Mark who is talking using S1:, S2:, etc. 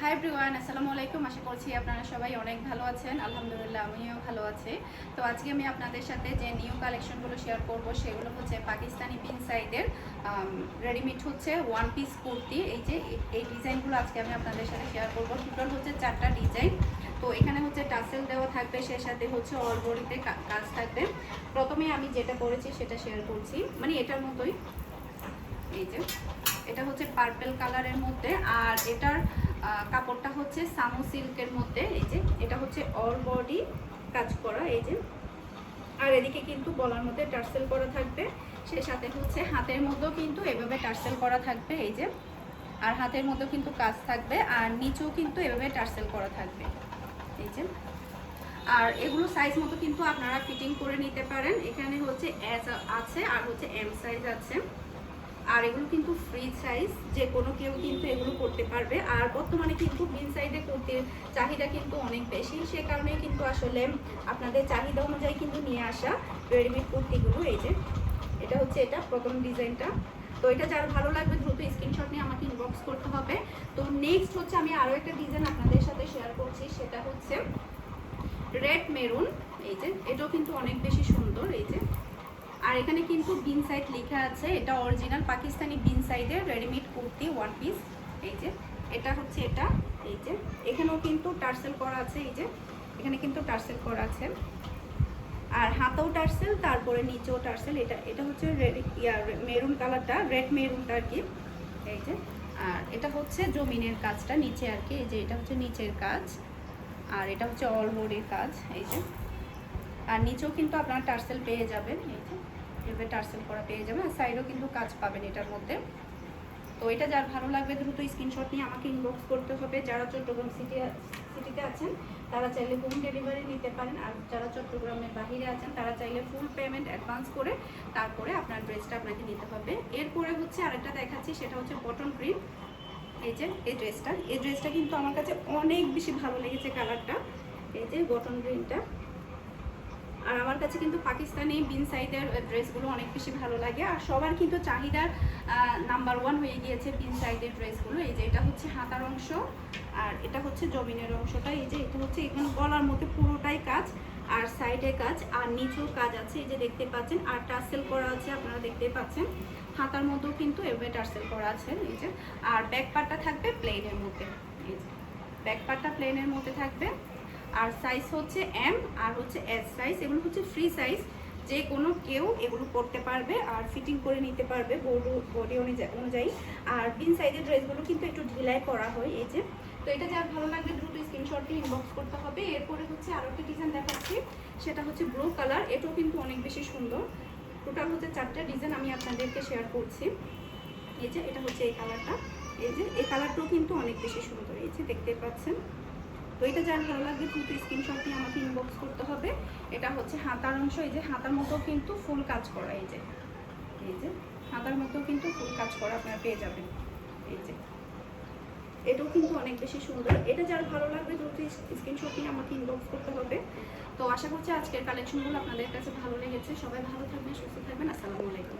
S1: High ব্রিওয়ান আসসালামু আলাইকুম। আশা করছি আপনারা সবাই অনেক ভালো আছেন। আলহামদুলিল্লাহ, আমিও ভালো আছি। তো আজকে আমি আপনাদের সাথে যে নিউ কালেকশনগুলো শেয়ার করব, সেগুলো হচ্ছে পাকিস্তানি পিন সাইডের রেডিমেড হচ্ছে ওয়ান পিস কুর্তি। এই যে, এই- ডিজাইনগুলো আজকে আমি আপনাদের সাথে শেয়ার করব। টোটাল হচ্ছে চারটা ডিজাইন তো এখানে হচ্ছে টাসেল দেওয়া থাকবে সে সাথে হচ্ছে অলবড়িতে কাজ থাকবে। প্রথমে আমি যেটা করেছি, সেটা শেয়ার করছি। মানে এটার মতোই, এই যে, এটা হচ্ছে পার্পেল কালারের মধ্যে। আর এটার কাপড়টা হচ্ছে সামু সিল্কের মধ্যে, এই যে, এটা হচ্ছে অল বডি কাজ করা, এই যে। আর এদিকে কিন্তু গলার মধ্যে টার্সেল করা থাকবে, সে সাথে হচ্ছে হাতের মধ্যেও কিন্তু এভাবে টার্সেল করা থাকবে, এই যে। আর হাতের মধ্যেও কিন্তু কাজ থাকবে, আর নিচেও কিন্তু এভাবে টার্সেল করা থাকবে, এই যে। আর এগুলো সাইজ মতো কিন্তু আপনারা ফিটিং করে নিতে পারেন। এখানে হচ্ছে এস আছে, আর হচ্ছে এম সাইজ আছে। আর এগুলো কিন্তু ফ্রি সাইজ যে কোনো কেউ কিন্তু এগুলো করতে পারবে। আর বর্তমানে কিন্তু বিন সাইডে কুর্তির চাহিদা কিন্তু অনেক বেশি। সে কারণে কিন্তু আসলে আপনাদের চাহিদা অনুযায়ী কিন্তু নিয়ে আসা রেডিমেড কুর্তিগুলো এই যে। এটা হচ্ছে এটা প্রথম ডিজাইনটা। তো এটা যার ভালো লাগবে দ্রুত স্ক্রিনশট নিয়ে আমাকে ইনবক্স করতে হবে। তো নেক্সট হচ্ছে আমি আরও একটা ডিজাইন আপনাদের সাথে শেয়ার করছি। সেটা হচ্ছে রেড মেরুন এই যে। এটাও কিন্তু অনেক বেশি সুন্দর, এই যে। আর এখানে কিন্তু বিন সাইড লেখা আছে, এটা অরিজিনাল পাকিস্তানি বিন সাইডের রেডিমেড কুর্তি ওয়ান পিস এই যে, এটা হচ্ছে এটা, এই যে, এখানেও কিন্তু টার্সেল করা আছে, এই যে, এখানে কিন্তু টার্সেল করা আছে, আর হাতেও টার্সেল, তারপরে নিচেও টার্সেল, এটা এটা হচ্ছে রেড ইয়ার মেরুন কালারটা রেড মেরুনটা আর কি, এই যে, আর এটা হচ্ছে জমিনের কাজটা, নিচে আর কি, এই যে, এটা হচ্ছে নিচের কাজ, আর এটা হচ্ছে অল কাজ, এই যে, আর নিচেও কিন্তু আপনারা টার্সেল পেয়ে যাবেন, এই যে এভাবে টার্সেল করা পেয়ে যাবেন। আর সাইডেও কিন্তু কাজ পাবেন এটার মধ্যে। তো এটা যার ভালো লাগবে, দ্রুত স্ক্রিনশট নিয়ে আমাকে ইনবক্স করতে হবে। যারা চট্টগ্রাম সিটি সিটিতে আছেন, তারা চাইলে হোম ডেলিভারি নিতে পারেন। আর যারা চট্টগ্রামের বাহিরে আছেন, তারা চাইলে ফুল পেমেন্ট অ্যাডভান্স করে তারপরে আপনার ড্রেসটা আপনাকে নিতে হবে। এরপরে হচ্ছে আরেকটা দেখাচ্ছি, সেটা হচ্ছে কটন প্রিন্ট এই যে, এই ড্রেসটা এই ড্রেসটা কিন্তু আমার কাছে অনেক বেশি ভালো লেগেছে কালারটা এই যে কটন প্রিন্টটা আর আমার কাছে কিন্তু পাকিস্তানি বিন সাইডের ড্রেসগুলো অনেক বেশি ভালো লাগে। আর সবার কিন্তু চাহিদার নাম্বার ওয়ান হয়ে গিয়েছে বিন সাইডের ড্রেসগুলো। এই যে এটা হচ্ছে হাতার অংশ, আর এটা হচ্ছে জমিনের অংশটা। এই যে এটা হচ্ছে এখানে গলার মধ্যে পুরোটাই কাজ, আর সাইডে কাজ, আর নিচেও কাজ আছে। এই যে দেখতে পাচ্ছেন, আর টার্সেল করা আছে, আপনারা দেখতে পাচ্ছেন। হাতার মধ্যেও কিন্তু এভাবে টার্সেল করা আছে, এই যে। আর ব্যাক পার্টটা থাকবে প্লেনের মধ্যে। এই যে ব্যাক পার্টটা প্লেনের মধ্যে থাকবে। আর সাইজ হচ্ছে এম আর হচ্ছে এস সাইজ এগুলো হচ্ছে ফ্রি সাইজ যে কোনো কেউ এগুলো পরতে পারবে আর ফিটিং করে নিতে পারবে বডি অনুযায়ী আর বিন সাইজের ড্রেসগুলো কিন্তু একটু ঢিলাই করা হয় এই যে। তো এটা যার ভালো লাগবে দ্রুত স্ক্রিনশট দিয়ে ইনবক্স করতে হবে। এরপরে হচ্ছে আরও একটা ডিজাইন দেখাচ্ছি, সেটা হচ্ছে ব্লু কালার এটাও কিন্তু অনেক বেশি সুন্দর। টোটাল হচ্ছে চারটা ডিজাইন আমি আপনাদেরকে শেয়ার করছি। এই যে, এটা হচ্ছে এই কালারটা এই যে, এই কালারটাও কিন্তু অনেক বেশি সুন্দর। এই যে, দেখতে পাচ্ছেন? তো এটা যার ভালো লাগবে কিন্তু স্ক্রিনশট নিয়ে আমাকে ইনবক্স করতে হবে। এটা হচ্ছে হাতার অংশ, এই যে হাতার মতো কিন্তু ফুল কাজ করা, এই যে এই যে, হাতার মতো কিন্তু ফুল কাজ করা আপনারা পেয়ে যাবেন, এই যে। এটাও কিন্তু অনেক বেশি সুন্দর। এটা যার ভালো লাগবে দ্রুত স্ক্রিনশট নিয়ে আমাকে ইনবক্স করতে হবে। তো আশা করছি আজকের কালেকশনগুলো আপনাদের কাছে ভালো লেগেছে। সবাই ভালো থাকবেন, সুস্থ থাকবেন। আসসালামু আলাইকুম।